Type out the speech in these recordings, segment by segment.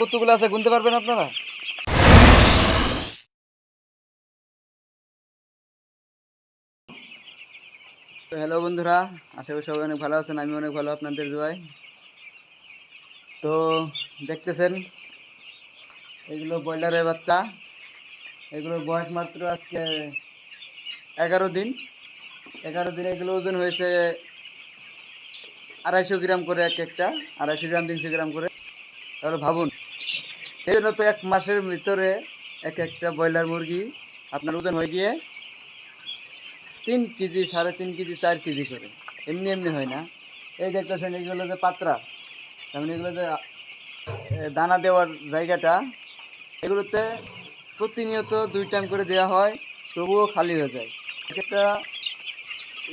কতগুলো আছে গুনতে পারবেন আপনারা? হ্যালো বন্ধুরা, আশা করি সবাই অনেক ভালো আছেন আমি অনেক ভালো আপনাদের দোয়াই তো দেখতেছেন, এগুলো ব্রয়লারের বাচ্চা। এগুলোর বয়স মাত্র আজকে এগারো দিন। এগারো দিন এগুলো ওজন হয়েছে আড়াইশো গ্রাম করে এক একটা, আড়াইশো গ্রাম, তিনশো গ্রাম করে। তাহলে ভাবুন, এই জন্য তো এক মাসের ভিতরে এক একটা ব্রয়লার মুরগি আপনার ওজন হয়ে গিয়ে তিন কেজি, সাড়ে তিন কেজি, চার কেজি করে। এমনি এমনি হয় না। এই দেখতেছেন, এগুলো যে পাত্রা তেমন এগুলো যে দানা দেওয়ার জায়গাটা, এগুলোতে প্রতিনিয়ত দুই টাইম করে দেওয়া হয়, তবুও খালি হয়ে যায়। একটা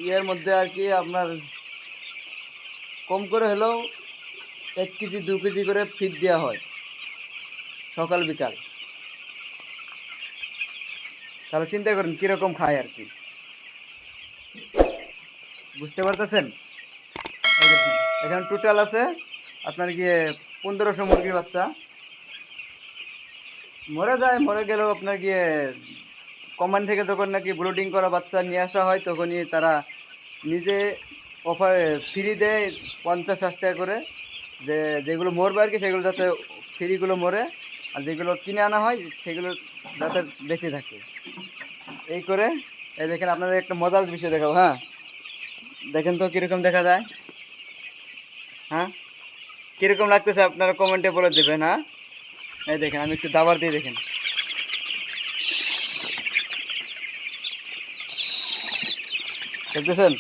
ইয়ের মধ্যে আর কি আপনার কম করে হলেও এক কেজি, দু কেজি করে ফিট দেওয়া হয়, সকাল, বিকাল। তাহলে চিন্তা করেন কীরকম খায় আর কি। বুঝতে পারতেছেন? এখানে টোটাল আছে আপনার গিয়ে পনেরোশো মুরগির বাচ্চা। মরে যায়, মরে গেলেও আপনার গিয়ে কোম্পানি থেকে যখন নাকি ব্রুডিং করা বাচ্চা নিয়ে আসা হয়, তখনই তারা নিজে অফার ফ্রি দেয় পঞ্চাশ, ষাট টাকা করে। যে যেগুলো মরবে আর কি, সেগুলো যাতে ফ্রিগুলো মরে, আর যেগুলো কিনে আনা হয়, সেগুলো যাতে বেঁচে থাকে। এই করে, এই দেখেন আপনাদের একটা মজার বিষয় দেখাবো হ্যাঁ? দেখেন তো কীরকম দেখা যায়। হ্যাঁ? কীরকম লাগতেছে আপনারা কমেন্টে বলে দেবেন হ্যাঁ? এই দেখেন, আমি একটু দাবার দিয়ে দেখেন। দেখতেছেন?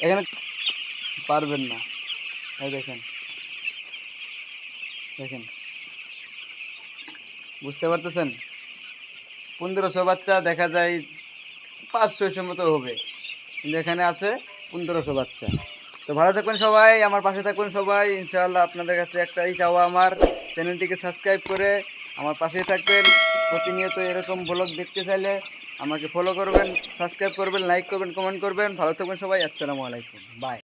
এখানে পারবেন না। এই দেখেন। দেখেন। বুঝতে পারতেছেন? পনেরোশো বাচ্চা দেখা যায় পাঁচ ছয়শো মতো হবে। কিন্তু এখানে আছে পনেরোশো বাচ্চা। তো ভালো থাকবেন সবাই, আমার পাশে থাকবেন সবাই। ইনশাআল্লাহ আপনাদের কাছে একটাই চাওয়া আমার। চ্যানেলটিকে সাবস্ক্রাইব করে আমার পাশে থাকবেন। প্রতিনিয়ত এরকম ব্লগ দেখতে চাইলে আমাকে ফলো করবেন সাবস্ক্রাইব করবেন লাইক করবেন কমেন্ট করবেন। ভালো থাকবেন সবাই, আসসালামু আলাইকুম। বাই